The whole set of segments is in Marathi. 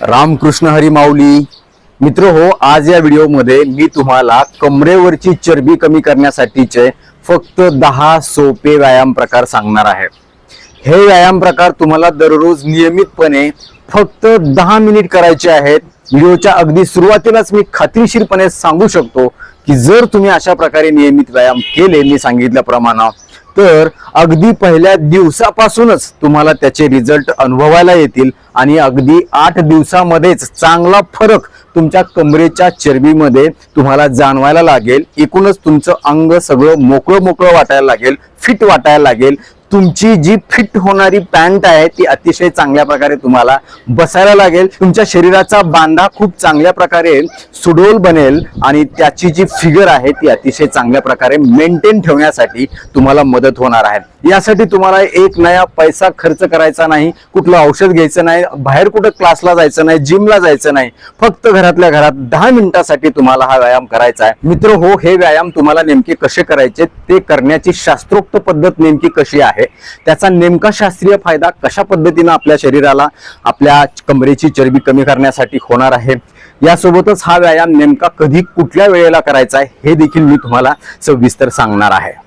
रामकृष्ण हरी माऊली. मित्र हो आज या व्हिडिओमध्ये मी तुम्हाला कमरेवरची चरबी कमी करण्यासाठीचे फक्त दहा सोपे व्यायाम प्रकार सांगणार आहे. हे व्यायाम प्रकार तुम्हाला दररोज नियमितपणे फक्त दहा मिनिट करायचे आहेत. व्हिडिओच्या अगदी सुरुवातीलाच मी खात्रीशीरपणे सांगू शकतो की जर तुम्ही अशा प्रकारे नियमित व्यायाम केले मी सांगितल्याप्रमाणे तर अगदी पहिल्या दिवसापासूनच तुम्हाला त्याचे रिझल्ट अनुभवायला येतील आणि अगदी आठ दिवसामध्येच चांगला फरक तुमच्या कमरेच्या चरबीमध्ये तुम्हाला जाणवायला लागेल. एकूणच तुमचं अंग सगळं मोकळं मोकळं वाटायला लागेल फिट वाटायला लागेल. तुमची जी फिट होणारी पॅन्ट आहे ती अतिशय चांगल्या प्रकारे तुम्हाला बसायला लागेल. तुमच्या शरीराचा बांधा खूप चांगल्या प्रकारे सुडोल बनेल आणि त्याची जी फिगर आहे ती अतिशय चांगल्या प्रकारे मेंटेन ठेवण्यासाठी तुम्हाला मदत होणार आहे. यासाठी तुम्हाला एक नया पैसा खर्च करायचा नाही कुठलं औषध घ्यायचं नाही बाहेर कुठं क्लासला जायचं नाही जिमला जायचं नाही. फक्त घरातल्या घरात दहा मिनिटासाठी तुम्हाला हा व्यायाम करायचा आहे. मित्र हो हे व्यायाम तुम्हाला नेमके कसे करायचे ते करण्याची शास्त्रोक्त पद्धत नेमकी कशी आहे त्याचा नेमका शास्त्रीय फायदा कशा पद्धतीनं आपल्या शरीराला आपल्या कमरेची चरबी कमी करण्यासाठी होणार आहे यासोबतच हा व्यायाम नेमका कधी कुठल्या वेळेला करायचा आहे हे देखील मी तुम्हाला सविस्तर सांगणार आहे.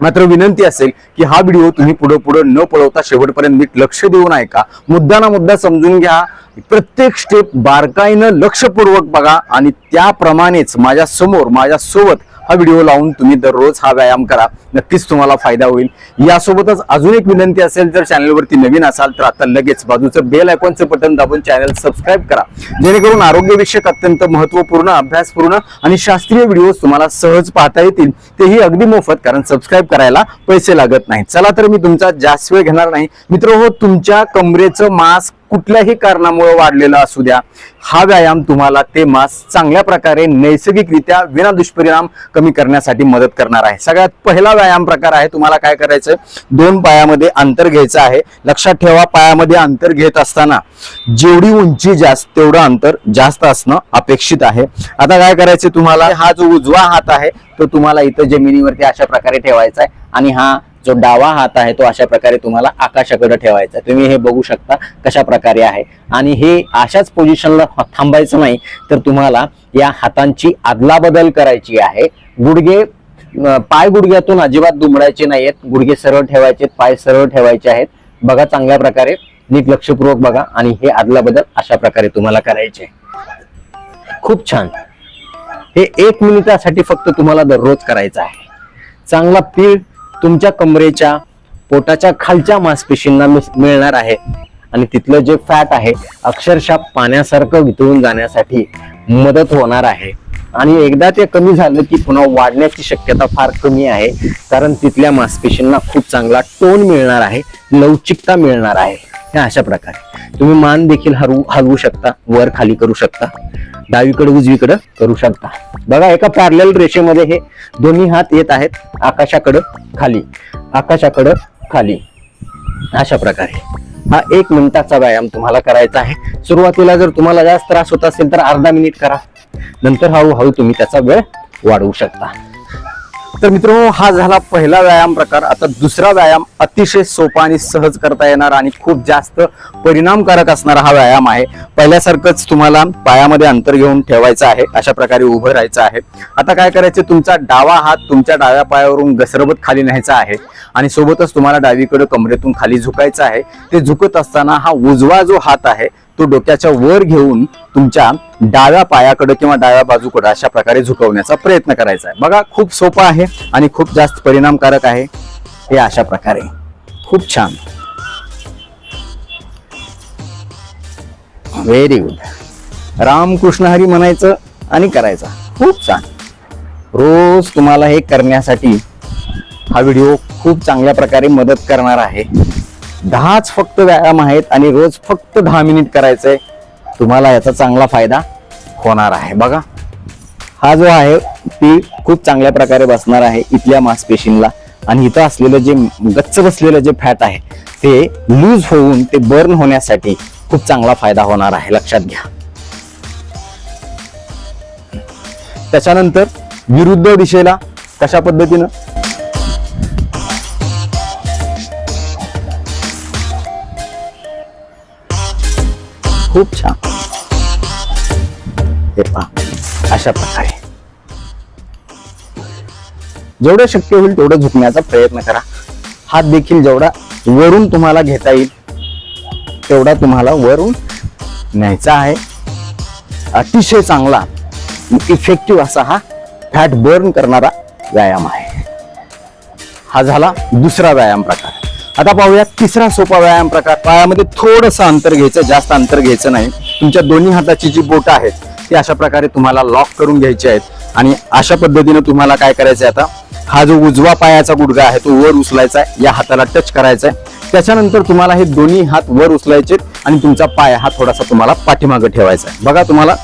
मात्र विनंती असेल की हा व्हिडिओ तुम्ही पुढे पुढे न पळवता शेवटपर्यंत नीट लक्ष देऊन ऐका. मुद्दा ना मुद्दा समजून घ्या. प्रत्येक स्टेप बारकाईनं लक्षपूर्वक बघा आणि त्याप्रमाणेच माझ्यासमोर माझ्या सोबत हा व्हिडिओ लावून तुम्ही दररोज हा व्यायाम करा. नक्कीच तुम्हाला फायदा होईल. यासोबतच अजून एक विनंती असेल जर चॅनलवरती नवीन असाल तर आता लगेच बाजूचं बेल आयकॉनचं बटन दाबून चॅनल सबस्क्राईब करा. जेणेकरून आरोग्यविषयक अत्यंत महत्त्वपूर्ण अभ्यासपूर्ण आणि शास्त्रीय व्हिडिओ तुम्हाला सहज पाहता येतील. तेही अगदी मोफत कारण सबस्क्राईब करायला पैसे लागत नाही चला तर मी तुमचा जास्त वेळ घेणार नाही. मित्र हो तुमच्या कमरेचं मास्क कुठल्याही कारणामुळे वाढलेला असू द्या हा व्यायाम तुम्हाला ते मास चांगल्या प्रकारे नैसर्गिकरित्या विना दुष्परिणाम कमी करण्यासाठी मदत करणार आहे. सगळ्यात पहिला व्यायाम प्रकार आहे तुम्हाला काय करायचं दोन पायामध्ये अंतर घ्यायचं आहे. लक्षात ठेवा पायामध्ये अंतर घेत असताना जेवढी उंची जास्त तेवढं अंतर जास्त असणं अपेक्षित आहे. आता काय करायचं तुम्हाला? हा जो उजवा हात आहे तो तुम्हाला इथं जमिनीवरती अशा प्रकारे ठेवायचा आहे आणि हा जो डावा हात आहे तो अशा प्रकारे तुम्हाला आकाशाकडे ठेवायचा आहे. तुम्ही हे बघू शकता कशा प्रकारे आहे. आणि हे अशाच पोझिशनला थांबायचं नाही तर तुम्हाला या हातांची अदलाबदल करायची आहे. गुडघे पाय गुडघ्यातून अजिबात दुमडायचे नाहीयेत. गुडघे सरळ ठेवायचे पाय सरळ ठेवायचे आहेत. बघा चांगल्या प्रकारे नीट लक्षपूर्वक बघा आणि हे अदलाबदल अशा प्रकारे तुम्हाला करायचे खूप छान. हे एक मिनिटासाठी फक्त तुम्हाला दररोज करायचं आहे. चांगला पीठ तुमच्या कमरेच्या पोटाच्या खालच्या मांसपेशींना मिळणार आहे. आणि तिथलं जे फॅट आहे अक्षरशः पाण्यासारखं वितळून जाण्यासाठी मदत होणार आहे. आणि एकदा ते कमी झालं की पुन्हा वाढण्याची शक्यता फार कमी आहे. कारण तिथल्या मांसपेशींना खूप चांगला टोन मिळणार आहे लवचिकता मिळणार आहे. अशा प्रकारे. तुम्ही मान देखील हरवू हलवू शकता वर खाली करू शकता. डावीकडे उजवीकडे करू शकता. बघा एका पॅरलेल रेषेमध्ये हे दोन्ही हात येत आहेत आकाशाकडं खाली. आकाशाकडं खाली. अशा प्रकारे. हा एक मिनिटाचा व्यायाम तुम्हाला करायचा आहे. सुरुवातीला जर तुम्हाला जास्त त्रास होत असेल तर अर्धा मिनिट करा. नंतर हळूहळू तुम्ही त्याचा वेळ वाढवू शकता. तर मित्रांनो हा झाला पहिला व्यायाम प्रकार. आता दुसरा व्यायाम अतिशय सोपा आणि सहज करता येणार आणि खूप जास्त परिणामकारक असणारा हा व्यायाम आहे. पहिल्यासारखंच तुम्हाला पायामध्ये अंतर घेऊन ठेवायचं आहे अशा प्रकारे उभं राहायचं आहे. आता काय करायचं तुमचा डावा हात तुमच्या डाव्या पायावरून घसरबत खाली न्यायचा आहे आणि सोबतच तुम्हाला डावीकडे कमरेतून खाली झुकायचं आहे. ते झुकत असताना हा उजवा जो हात आहे तो डोक्याच्या वर घेऊन तुमच्या डाव्या पायाकडे किंवा डाव्या बाजूकडे अशा प्रकारे झुकवण्याचा प्रयत्न करायचा आहे. बघा खूप सोपं आहे आणि खूप जास्त परिणामकारक आहे. हे अशा प्रकारे. खूप छान. व्हेरी गुड रामकृष्ण हरी म्हणायचं आणि करायचा. खूप छान. रोज तुम्हाला हे करण्यासाठी हा व्हिडिओ खूप चांगल्या प्रकारे मदत करणार आहे. दहाच फक्त व्यायाम आहेत आणि रोज फक्त दहा मिनिट करायचंय. तुम्हाला याचा चांगला फायदा होणार आहे. बघा हा जो आहे ती खूप चांगल्या प्रकारे बसणार आहे इथल्या मांसपेशींना आणि इथं असलेलं जे गच्च बसलेलं जे फॅट आहे ते लूज होऊन ते बर्न होण्यासाठी खूप चांगला फायदा होणार आहे. लक्षात घ्या. त्याच्यानंतर विरुद्ध दिशेला कशा पद्धतीनं? खूप छान. हे पहा अशा प्रकारे. जेवढं शक्य होईल तेवढं झुकण्याचा प्रयत्न करा. हात देखील जेवढा वरून तुम्हाला घेता येईल तेवढा तुम्हाला वरून न्यायचा आहे. अतिशय चांगला इफेक्टिव्ह असा हा फॅट बर्न करणारा व्यायाम आहे. हा झाला दुसरा व्यायाम प्रकार. आता पाहूया तिसरा सोपा व्यायाम प्रकार. पायामध्ये थोडंसं अंतर घ्यायचं जास्त अंतर घ्यायचं नाही. तुमच्या दोन्ही हाताची जी बोटं आहेत ती अशा प्रकारे तुम्हाला लॉक करून घ्यायची आहेत. आणि अशा पद्धतीनं तुम्हाला काय करायचं आहे आता? हा जो उजवा पायाचा गुडघा आहे तो वर उचलायचा आहे या हाताला टच करायचा आहे त्याच्यानंतर तुम्हाला हे दोन्ही हात वर उचलायचे आणि तुमचा पाय हा थोडासा तुम्हाला पाठीमागं ठेवायचा आहे. बघा तुम्हाला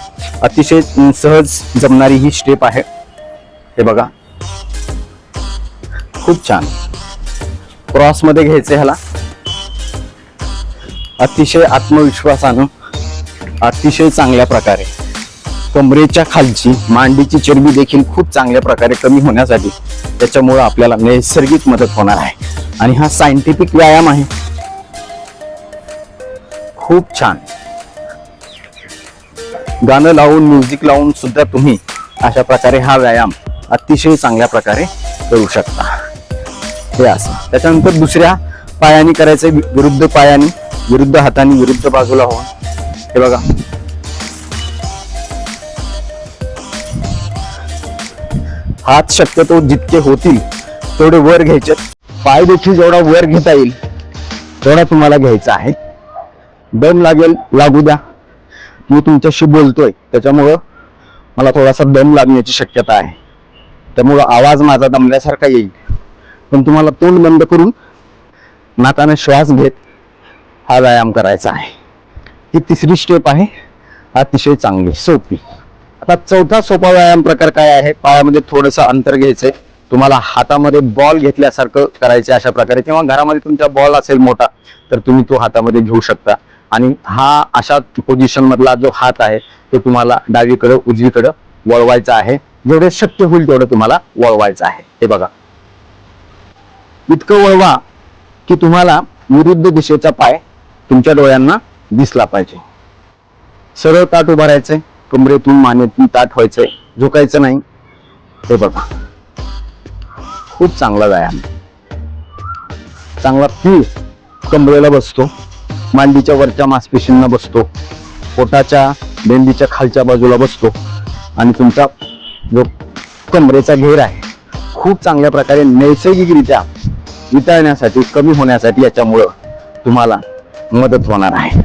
अतिशय सहज जमणारी ही स्टेप आहे. हे बघा. खूप छान. क्रॉसमध्ये घ्यायचं ह्याला. अतिशय आत्मविश्वासानं अतिशय चांगल्या प्रकारे. कमरेच्या खालची मांडीची चरबी देखील खूप चांगल्या प्रकारे कमी होण्यासाठी त्याच्यामुळं आपल्याला नैसर्गिक मदत होणार आहे. आणि हा सायंटिफिक व्यायाम आहे. खूप छान. गाणं लावून म्युझिक लावून सुद्धा तुम्ही अशा प्रकारे हा व्यायाम अतिशय चांगल्या प्रकारे करू शकता. हे असं. त्याच्यानंतर दुसऱ्या पायाने करायचं विरुद्ध पायाने विरुद्ध हाताने विरुद्ध बाजूला होऊन. हे बघा. हात शक्यतो जितके होतील तेवढे वर घ्यायचे. पाय देखील जेवढा वर घेता येईल तेवढा तुम्हाला घ्यायचा आहे. दम लागेल लागू द्या. मी तुमच्याशी बोलतोय त्याच्यामुळं मला थोडासा दम लागण्याची शक्यता आहे. त्यामुळं आवाज माझा दमल्यासारखा येईल. पण तुम्हाला तोंड बंद करून नाकाने श्वास घेत हा व्यायाम करायचा आहे. ही तिसरी स्टेप आहे. अतिशय चांगली सोपी. आता चौथा सोपा व्यायाम प्रकार काय आहे? पायामध्ये थोडंसं अंतर घ्यायचंय. तुम्हाला हातामध्ये बॉल घेतल्यासारखं करायचे अशा प्रकारे. किंवा घरामध्ये तुमचा बॉल असेल मोठा तर तुम्ही तो हातामध्ये घेऊ शकता. आणि हा अशा पोझिशन मधला जो हात आहे तो तुम्हाला डावीकडं उजवीकडं वळवायचा आहे. जेवढे शक्य होईल तेवढं तुम्हाला वळवायचं आहे. हे बघा. इतकं वळवा की तुम्हाला विरुद्ध दिशेचा पाय तुमच्या डोळ्यांना दिसला पाहिजे. सरळ ताट उभारायचंय कमरेतून मानेतून ताट व्हायचंय झुकायचं नाही. हे बघा. खूप चांगला व्यायाम. चांगला पीळ कमरेला बसतो मांडीच्या वरच्या मांसपेशींना बसतो पोटाच्या बेंदीच्या खालच्या बाजूला बसतो आणि तुमचा जो कमरेचा घेर आहे खूप चांगल्या प्रकारे नैसर्गिकरित्या वितळण्यासाठी कमी होण्यासाठी याच्यामुळं तुम्हाला मदत होणार आहे.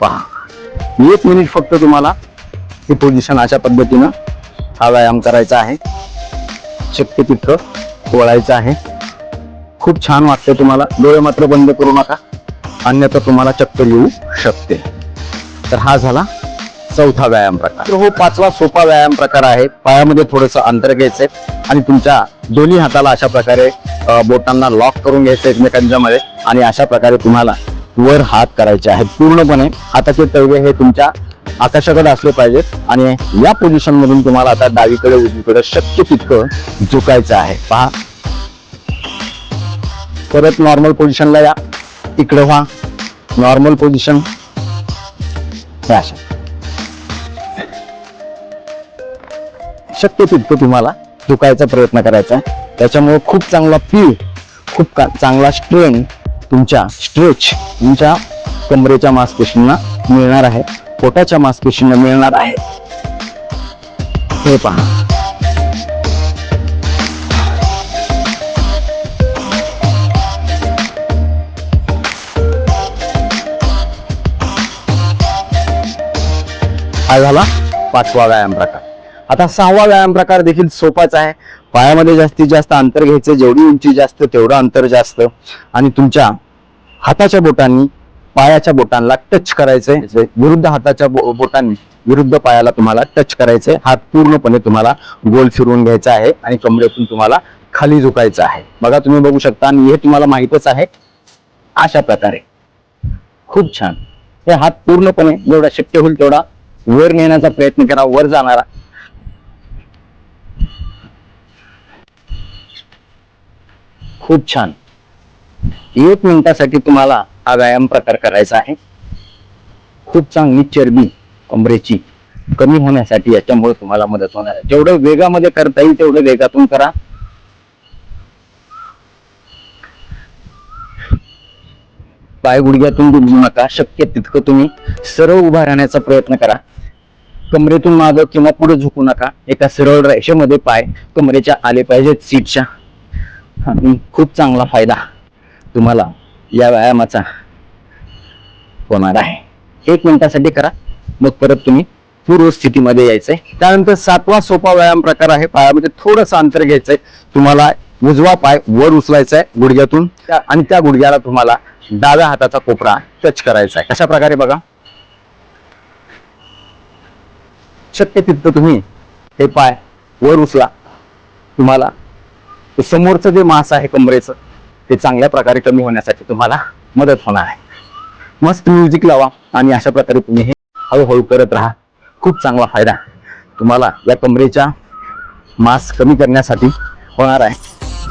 पहा एक मिनिट फक्त तुम्हाला ही पोझिशन अशा पद्धतीनं हा व्यायाम करायचा आहे. शक्य तिथं वळायचं आहे. खूप छान वाटतं तुम्हाला. डोळे मात्र बंद करू नका. अन्यथा तुम्हाला चक्कर येऊ शकते. तर हा झाला चौथा व्यायाम प्रकार. तर हो पाचवा सोपा व्यायाम प्रकार आहे. पायामध्ये थोडंसं अंतर घ्यायचंय आणि तुमच्या दोन्ही हाताला अशा प्रकारे बोटांना लॉक करून घ्यायचं एकमेकांच्या मध्ये आणि अशा प्रकारे तुम्हाला वर हात करायचे आहेत. पूर्णपणे हाताचे तळवे हे तुमच्या आकाशाकडे असले पाहिजेत आणि या पोझिशन मधून तुम्हाला आता डावीकडे उजवीकडे शक्य तितकं झुकायचं आहे. पहा. परत नॉर्मल पोझिशनला या. इकडे व्हा. नॉर्मल पोझिशन हे अशा. शक्य तितकं तुम्हाला दुखायचा प्रयत्न करायचा त्याच्यामुळे खूप चांगला फील खूप का- चांगला स्ट्रेन तुमच्या स्ट्रेच तुमच्या कमरेच्या मांसपेशींना मिळणार आहे. पोटाच्या मांसपेशींना मिळणार आहे. हे पहा. हा झाला पाचवा व्यायाम प्रकार. आता सहावा व्यायाम प्रकार देखील सोपाच आहे. पायामध्ये जास्तीत जास्त अंतर घ्यायचं जेवढी उंची जास्त तेवढं अंतर जास्त. आणि तुमच्या हाताच्या बोटांनी पायाच्या बोटांना टच करायचंय. विरुद्ध हाताच्या बो- बोटांनी विरुद्ध पायाला तुम्हाला टच करायचंय. हात पूर्णपणे तुम्हाला गोल फिरवून घ्यायचा आहे आणि कमरेतून तुम्हाला खाली झुकायचं आहे. बघा तुम्ही बघू शकता आणि हे तुम्हाला माहितच आहे. अशा प्रकारे. खूप छान. हे हात पूर्णपणे जेवढा शक्य होईल तेवढा वर नेण्याचा प्रयत्न करा वर जाणारा. खूप छान. एक मिनिटासाठी तुम्हाला हा व्यायाम प्रकार करायचा आहे. खूप चांगली चरबी कमरेची कमी होण्यासाठी याच्यामुळे तुम्हाला मदत होणार आहे. जेवढं वेगामध्ये करता येईल तेवढं वेगातून करा. पाय गुडघ्यातून दुमडू नका. शक्य तितकं तुम्ही सरळ उभा राहण्याचा प्रयत्न करा. कमरेतून मागं किंवा पुढे झुकू नका. एका सरळ रेषेमध्ये पाय कमरेच्या आले पाहिजेत सीटच्या खूप चांगला फायदा तुम्हाला या व्यायामाचा होणार आहे. एक मिनिटासाठी करा. मग परत तुम्ही पूर्व स्थितीमध्ये यायचंय. त्यानंतर सातवा सोपा व्यायाम प्रकार आहे. पायामध्ये थोडंसं अंतर घ्यायचंय. तुम्हाला उजवा पाय वर उचलायचा आहे गुडघ्यातून आणि त्या गुडघ्याला तुम्हाला डाव्या हाताचा कोपरा टच करायचा आहे. कशा प्रकारे बघा. शक्य तितकं तुम्ही हे पाय वर उचला. तुम्हाला ते समोरचं जे मास आहे कमरेचं ते चांगल्या प्रकारे कमी होण्यासाठी तुम्हाला मदत होणार आहे. मस्त म्युझिक लावा आणि अशा प्रकारे तुम्ही हे हळूहळू करत राहा. खूप चांगला फायदा तुम्हाला या कमरेच्या मास कमी करण्यासाठी होणार आहे.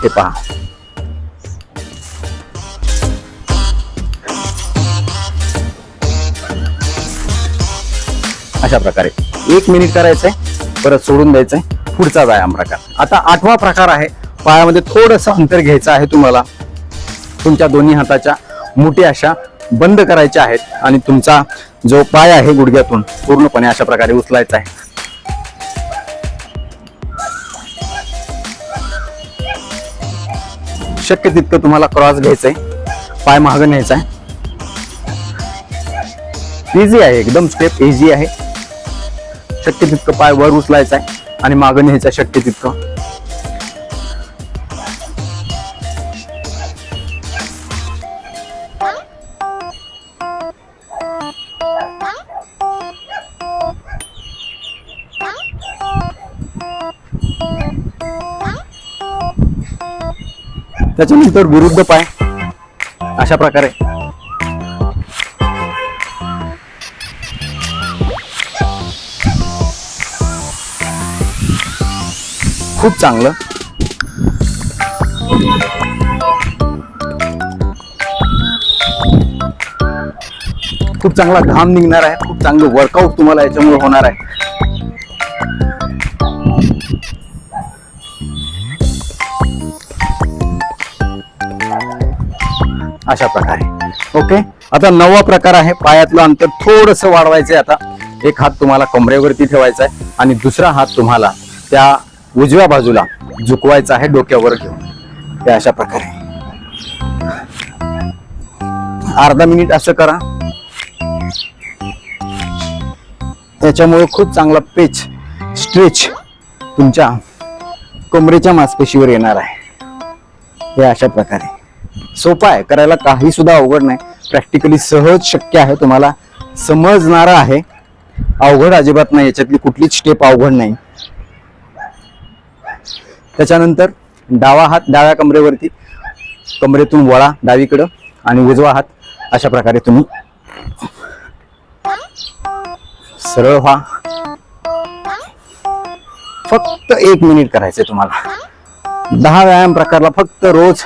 ते पहा. अशा प्रकारे. एक मिनिट करायचंय परत सोडून द्यायचंय. पुढचा व्यायाम प्रकार. आता आठवा प्रकार आहे. पायामध्ये थोडस अंतर घ्यायचं आहे तुम्हाला. तुमच्या दोन्ही हाताच्या मुठी अशा बंद करायच्या आहेत आणि तुमचा जो पाय आहे गुडघ्यातून पूर्णपणे अशा प्रकारे उचलायचा आहे. शक्य तितकं तुम्हाला क्रॉस घ्यायचंय पाय महाग न्यायचा आहे इझी आहे एकदम स्टेप इझी आहे. शक्य तितकं पाय वर उचलायचा आहे आणि मागं न्यायचं आहे शक्य तितकं. त्याच्यानंतर विरुद्ध पाय. अशा प्रकारे. खूप चांगलं. खूप चांगला घाम निघणार आहे. खूप चांगलं वर्कआउट तुम्हाला याच्यामुळे होणार आहे. अशा प्रकारे. ओके आता नववा प्रकार आहे पायातलं अंतर थोडस वाढवायचंय आता. एक हात तुम्हाला कमरेवरती ठेवायचा आहे आणि दुसरा हात तुम्हाला त्या उजव्या बाजूला झुकवायचा आहे डोक्यावर घेऊन. ते अशा प्रकारे. अर्धा मिनिट असं करा. त्याच्यामुळे खूप चांगला पेच स्ट्रेच तुमच्या कोंबडीच्या मांसपेशीवर येणार आहे. हे अशा प्रकारे. सोपा आहे. करायला काही सुद्धा अवघड नाही. प्रॅक्टिकली सहज शक्य आहे तुम्हाला. समजणारा आहे. अवघड अजिबात नाही. याच्यातली कुठलीच स्टेप अवघड नाही. त्याच्यानंतर डावा हात डाव्या कमरेवरती. कमरेतून वळा डावीकडं आणि उजवा हात. अशा प्रकारे तुम्ही सरळ व्हा. फक्त एक मिनिट करायचंय तुम्हाला. दहा व्यायाम प्रकारला फक्त रोज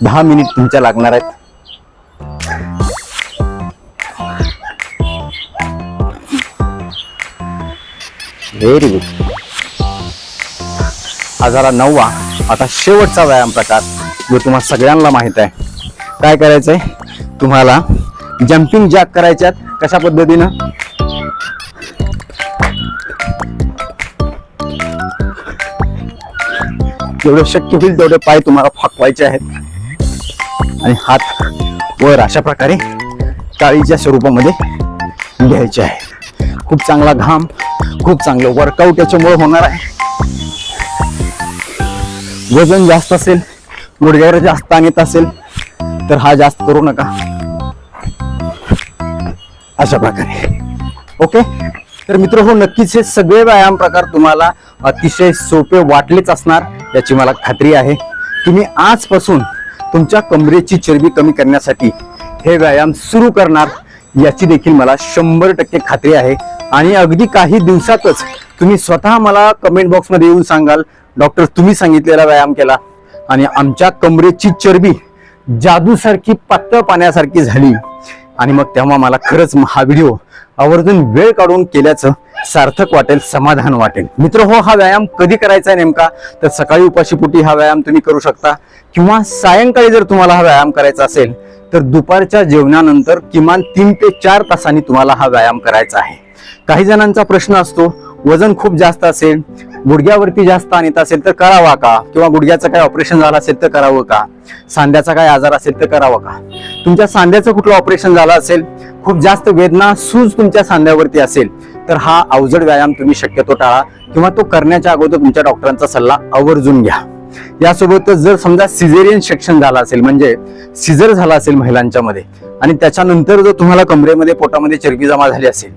दहा मिनिट तुमच्या लागणार आहेत. व्हेरी गुड हा झाला नववा आता शेवटचा व्यायाम प्रकार जो तुम्हाला सगळ्यांना माहीत आहे. काय करायचंय? तुम्हाला जम्पिंग जॅक करायच्यात कशा पद्धतीनं? जेवढं शक्य होईल तेवढे पाय तुम्हाला फाकवायचे आहेत. आणि हात वर अशा प्रकारे काळीच्या स्वरूपामध्ये घ्यायचे आहे. खूप चांगला घाम खूप चांगलं वर्कआउट याच्यामुळे होणार आहे. वजन जास्त असेल गुडघ्यावर जास्त ताण येत असेल तर हा जास्त करू नका. अशा प्रकारे. ओके तर मित्र हो नक्कीच हे सगळे व्यायाम प्रकार तुम्हाला अतिशय सोपे वाटलेच असणार याची मला खात्री आहे. तुम्ही आजपासून तुमच्या कमरेची चरबी कमी करण्यासाठी हे व्यायाम सुरू करणार याची देखील मला शंभर टक्के खात्री आहे. आणि अगदी काही दिवसातच तुम्ही स्वतः मला कमेंट बॉक्समध्ये येऊन सांगाल डॉक्टर तुम्ही सांगितलेला व्यायाम केला. आणि आमच्या कमरेची चरबी जादूसारखी पातळ पाण्यासारखी झाली. आणि मग तेव्हा मला खरंच हा व्हिडिओ आवर्जून वेळ काढून केल्याचं सार्थक वाटेल समाधान वाटेल. मित्र हो हा व्यायाम कधी करायचा आहे नेमका? तर सकाळी उपाशीपोटी हा व्यायाम तुम्ही करू शकता. किंवा सायंकाळी जर तुम्हाला हा व्यायाम करायचा असेल तर दुपारच्या जेवणानंतर किमान तीन ते चार तासांनी तुम्हाला हा व्यायाम करायचा आहे. काही जणांचा प्रश्न असतो वजन खूप जास्त असेल गुडघ्यावरती जास्त आणत असेल तर करावा का? किंवा गुडघ्याचं काय ऑपरेशन झालं असेल तर करावं का? सांध्याचा काय आजार असेल तर करावं का? तुमच्या सांध्याचं कुठलं ऑपरेशन झालं असेल? खूप जास्त वेदना सूज तुमच्या सांध्यावरती असेल तर हा अवजड व्यायाम तुम्ही शक्यतो टाळा किंवा तो करण्याच्या अगोदर तुमच्या डॉक्टरांचा सल्ला आवर्जून घ्या. यासोबतच जर समजा सिझेरियन सेक्शन झाला असेल म्हणजे सिझर झाला असेल महिलांच्या मध्ये आणि त्याच्यानंतर जर तुम्हाला कमरेमध्ये पोटामध्ये चरबी जमा झाली असेल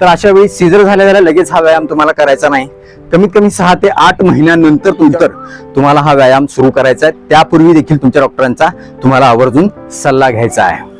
तर अशा वेळी सिझर झाल्या झाल्या लगेच हा व्यायाम तुम्हाला करायचा नाही. कमीत कमी सहा ते आठ महिन्यानंतर तुमचं तुम्हाला हा व्यायाम सुरू करायचा आहे. त्यापूर्वी देखील तुमच्या डॉक्टरांचा तुम्हाला आवर्जून सल्ला घ्यायचा आहे.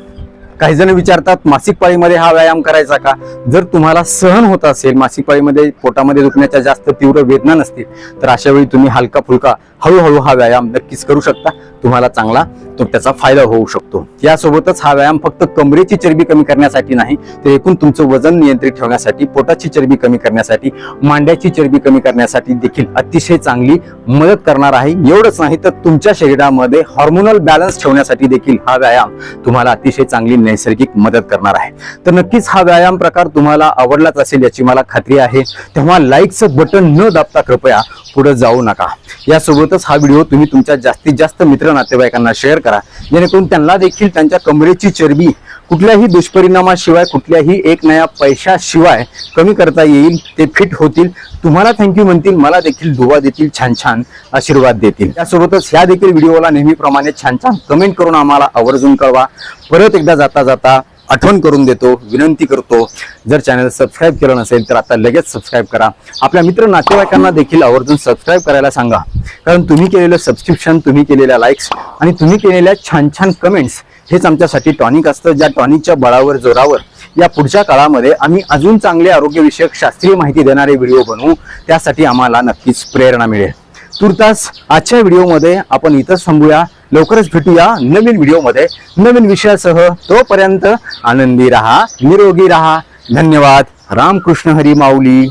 काही जण विचारतात मासिक पाळीमध्ये हा व्यायाम करायचा का? जर तुम्हाला सहन होत असेल मासिक पाळीमध्ये पोटामध्ये दुखण्याच्या जास्त तीव्र वेदना नसतील तर अशा वेळी तुम्ही हलका फुलका हळूहळू हा व्यायाम नक्कीच करू शकता. तुम्हाला चांगला तो त्याचा फायदा होऊ शकतो. यासोबतच हा व्यायाम फक्त कमरेची चरबी कमी करण्यासाठी नाही तर एकूण तुमचं वजन नियंत्रित ठेवण्यासाठी पोटाची चरबी कमी करण्यासाठी मांड्याची चरबी कमी करण्यासाठी देखील अतिशय चांगली मदत करणार आहे. एवढंच नाही तर तुमच्या शरीरामध्ये हॉर्मोनल बॅलन्स ठेवण्यासाठी देखील हा व्यायाम तुम्हाला अतिशय चांगली नैसर्गिक मदत करणार आहे. तर नक्कीच हा व्यायाम प्रकार तुम्हाला आवडलाच असेल याची मला खात्री आहे. तेव्हा लाईकचं बटन न दाबता कृपया पुढे जाऊ नका. यासोबतच हा व्हिडिओ तुम्ही तुमच्या जास्तीत जास्त मित्र नातेवाईकांना शेअर करा. जेणेकरून त्यांना देखील त्यांच्या कमरेची चरबी कुठल्याही दुष्परिणामाशिवाय कुठल्याही एक नया पैशाशिवाय कमी करता येईल ते फिट होतील. तुम्हाला थँक्यू म्हणतील मला देखील दुवा देतील छान छान आशीर्वाद देतील. त्यासोबतच ह्या देखील व्हिडिओला नेहमीप्रमाणे छान छान कमेंट करून आम्हाला आवर्जून कळवा. परत एकदा जाता जाता आठवण करून देतो विनंती करतो. जर चॅनल सबस्क्राईब केलं नसेल तर आता लगेच सबस्क्राईब करा. आपल्या मित्र नातेवाईकांना देखील आवर्जून सबस्क्राईब करायला सांगा. कारण तुम्ही केलेलं सबस्क्रिप्शन तुम्ही केलेल्या लाईक्स आणि तुम्ही केलेल्या छान छान कमेंट्स हेच आमच्यासाठी टॉनिक असतं. ज्या टॉनिकच्या बळावर जोरावर या पुढच्या काळामध्ये आम्ही अजून चांगले आरोग्यविषयक शास्त्रीय माहिती देणारे व्हिडिओ बनवू त्यासाठी आम्हाला नक्कीच प्रेरणा मिळेल. तुर्तास आजच्या व्हिडिओमध्ये आपण इथंच थांबूया. लवकरच भेटूया नवीन व्हिडिओमध्ये. नवीन विषयासह तोपर्यंत आनंदी राहा निरोगी राहा. धन्यवाद. रामकृष्ण हरी माऊली.